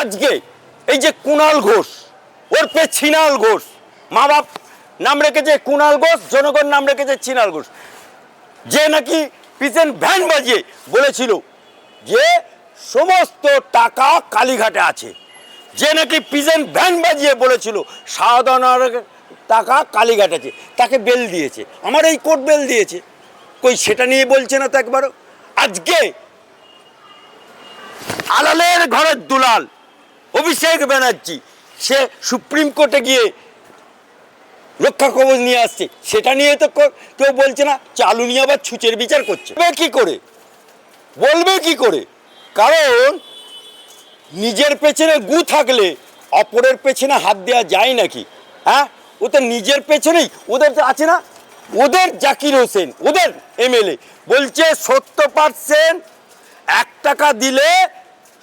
আজকে এই যে কুণাল ঘোষ, ওর পে ছিনাল ঘোষ মা বাপ নাম রেখেছে কুণাল ঘোষ, জনগণ নাম রেখেছে ছিনাল ঘোষ। যে নাকি পিছন ভ্যান বাজিয়ে বলেছিল যে সমস্ত টাকা কালীঘাটে আছে। যে নাকি পিছন ভ্যান বাজিয়ে বলেছিল সাধারণ টাকা কালীঘাট আছে, তাকে বেল দিয়েছে, আমার এই কোর্ট বেল দিয়েছে। কই সেটা নিয়ে বলছে না তো একবারও? আজকে আলালের ঘরের দুলাল অভিষেক ব্যানার্জি, সে সুপ্রিম কোর্টে গিয়ে রক্ষা কবচ নিয়ে আসছে। সেটা নিয়ে তো কেউ বলছে না, চালু নিয়ে আবার ছুচের বিচার করছে। কি করে? বলবে কি করে? কারণ নিজের পেছনে গু থাকলে অপরের পেছনে হাত দেওয়া যায় নাকি? হ্যাঁ? ও তো নিজের পেছনেই ওদের তো আছে না? ওদের জাকির হোসেন, ওদের এমএলএ। বলছে সত্তর পার্সেন্ট এক টাকা দিলে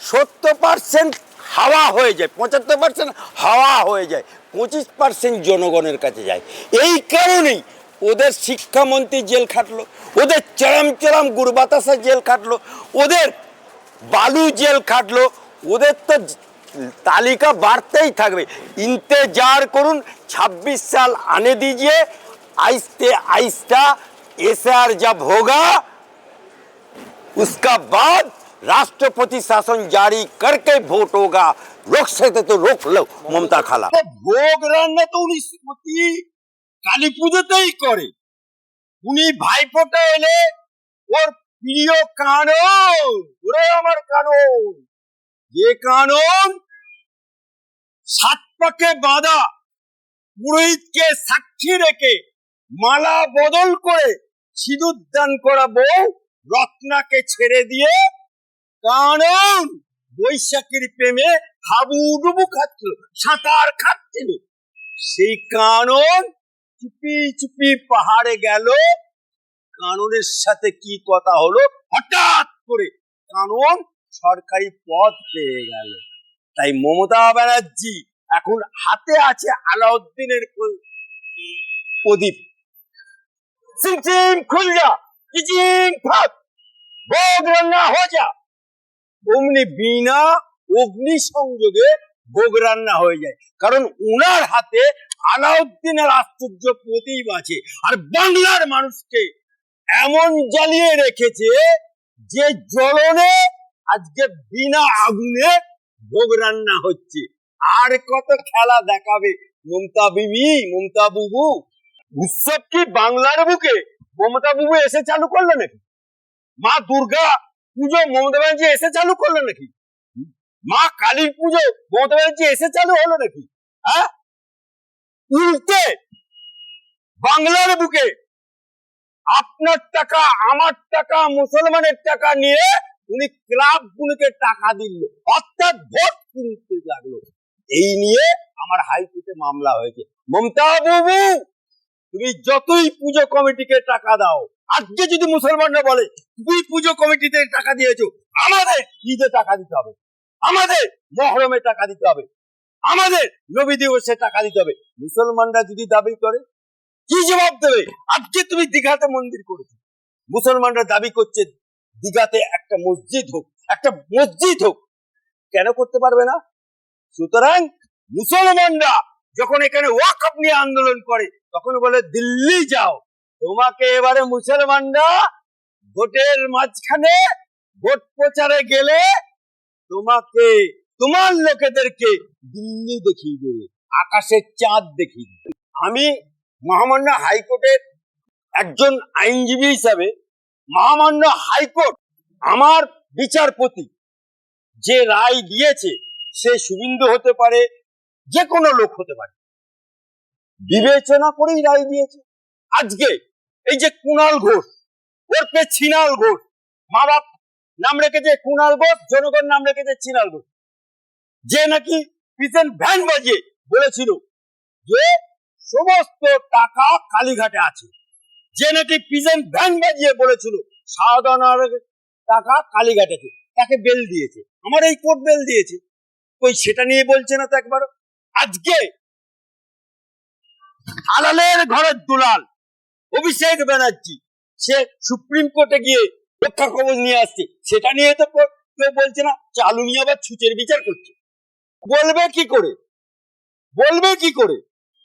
সত্তর পার্সেন্ট হাওয়া হয়ে যায় পঁচাত্তর পার্সেন্ট হাওয়া হয়ে যায় পঁচিশ পার্সেন্ট জনগণের কাছে যায় এই কারণেই ওদের শিক্ষামন্ত্রী জেল খাটলো ওদের চরম চরম গুরবাতাসা জেল খাটলো ওদের বালু জেল খাটলো ওদের তো জ- তালিকা বাড়তেই থাকবে ইন্তেজার করুন ছাব্বিশ সাল আনে দিজিয়ে আইসতে আইসটা এসআর जब होगा उसका बाद राष्ट्रपति शासन जारी करके वोट होगा रोक सकते तो रोक लो মমতা খালা ভোগ রান্না তো উনি প্রতি কালী পুজোতেই করে উনি ভাইফোঁটা এলে ওর প্রিয় কানন ওরে আমার কানন যে কানন সাত পাকে বাঁধা পুরোহিতকে সাক্ষী রেখে মালা বদল করে সিঁদুর দান করা বউ রত্নাকে ছেড়ে দিয়ে কানন বৈশাখীর প্রেমে হাবুডুবু খাচ্ছিল, সাঁতার খাচ্ছিল। সেই কানন চুপি চুপি পাহাড়ে গেল। কাননের সাথে কি কথা হলো? হঠাৎ করে কানন সরকারি পদ পেয়ে গেল। তাই মমতা ব্যানার্জি এখন হাতে আছে আলাউদ্দিনের প্রদীপ। সিম সিম খুল যা চিচিং ফাক। ভোগ রান্না হো যা। অমনি বিনা অগ্নি সংযোগে ভোগ রান্না হয়ে যায়। কারণ উনার হাতে আলাউদ্দিনের আশ্চর্য প্রদীপ আছে। আর বাংলার মানুষকে এমন জ্বালিয়ে রেখেছে যে জ্বলনে আজকে বিনা আগুনে ভোগ রান্না হচ্ছে। আর কত খেলা দেখাবে মমতা বিবি, মমতা বুবু? উৎসব কি বাংলার বুকে? মমতা বুবু এসে চালু করল নাকি? মা দুর্গা পুজো মমতা ব্যানার্জি এসে চালু করল নাকি? মা কালীর পুজো মমতা ব্যানার্জি এসে চালু হলো নাকি? হ্যাঁ? উল্টে বাংলার বুকে আপনার টাকা, আমার টাকা, মুসলমানের টাকা নিয়ে উনি ক্লাব গুলিকে টাকা দিল। অর্থাৎ ভোট কিনতে লাগল। এই নিয়ে আমার হাইকোর্টে মামলা হয়েছে। মমতা বাবু! তুমি যতই পুজো কমিটিকে টাকা দাও, আজকে যদি মুসলমানরা বলে, তুমি পুজো কমিটিতে টাকা দিয়েছ, আমাদের ঈদে টাকা দিতে হবে, আমাদের মহরমে টাকা দিতে হবে, আমাদের নবী দিবসে টাকা দিতে হবে। মুসলমানরা যদি দাবি করে, কি জবাব দেবে? আজকে তুমি দীঘাতে মন্দির করেছ। মুসলমানরা দাবি করছে, দীঘাতে একটা মসজিদ হোক, একটা মসজিদ হোক। কেন করতে পারবে না? সুতরাং মুসলমানরা যখন এখানে ওয়াকফ নিয়ে আন্দোলন করে তখন বলে, দিল্লি যাও। তোমাকে এবারে মুসলমানরা ভোটের মাঝখানে ভোট প্রচারে গেলে তোমাকে, তোমার লোকেদেরকে দিল্লি দেখিয়ে দেবে, আকাশের চাঁদ দেখিয়ে দেবে। আমি মহামান্য হাইকোর্টের একজন আইনজীবী হিসাবে মহামান্য হাইকোর্ট আমার বিচারপতি যে রায় দিয়েছে, সে শুভিন্দু হতে পারে, যে কোনো লোক হতে পারে। বিবেচনা করেই রায় দিয়েছে। আজকে এই যে কুণাল ঘোষ, ওর পে ছিনাল ঘোষ মা বাপ নাম রেখেছে কুণাল ঘোষ, জনগণ নাম রেখেছে ছিনাল ঘোষ। যে নাকি পিছন ভ্যান বাজিয়ে বলেছিল যে সমস্ত টাকা কালীঘাটে আছে। যে নাকি পিছন ভ্যান বাজিয়ে বলেছিল সাধারণ টাকা কালীঘাটে তাকে বেল দিয়েছে। আমার এই কোর্ট বেল দিয়েছে। কই সেটা নিয়ে বলছে না তো একবার আজকে আলালের ঘরের দুলাল, অভিষেক ব্যানার্জি, সে সুপ্রিম কোর্টে গিয়ে রক্ষা কবচ নিয়ে আসছে। সেটা নিয়ে তো কেউ বলছে না, চালু নিয়ে আবার ছুচের বিচার করছে। বলবে কি করে? বলবে কি করে?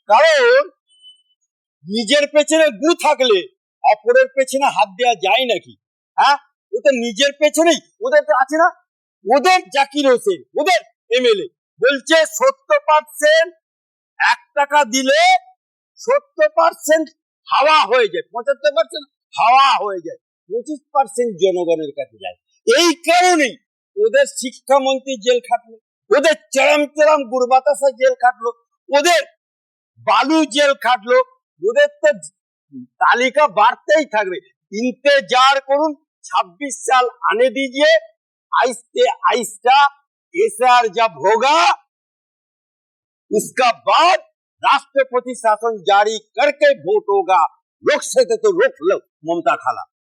কারণ নিজের পেছনে গু থাকলে অপরের পেছনে হাত দেওয়া যায় নাকি? হ্যাঁ? ও তো নিজের পেছনেই, ওদের তো আছে না? ওদের জাকির হোসেন, ওদের এমএলএ, বলছে সত্তর পার্সেন্ট এক টাকা দিলে সত্তর পার্সেন্ট হাওয়া হয়ে যায় পঁচাত্তর পার্সেন্ট হাওয়া হয়ে যায় পঁচিশ পার্সেন্ট জনগণের কাছে যায় এই কারণেই ওদের শিক্ষামন্ত্রী জেল খাটলো ওদের চরম চরম গুরবাতাসা জেল খাটলো ওদের বালু জেল খাটলো ওদের তো তালিকা বাড়তেই থাকবে इंतजार করুন 26 साल आने दीजिए आहिस्ते आहिस्ता एसआर जब होगा उसका बाद राष्ट्रपति शासन जारी करके वोट होगा। रोक से तो रोक लो ममता खाला।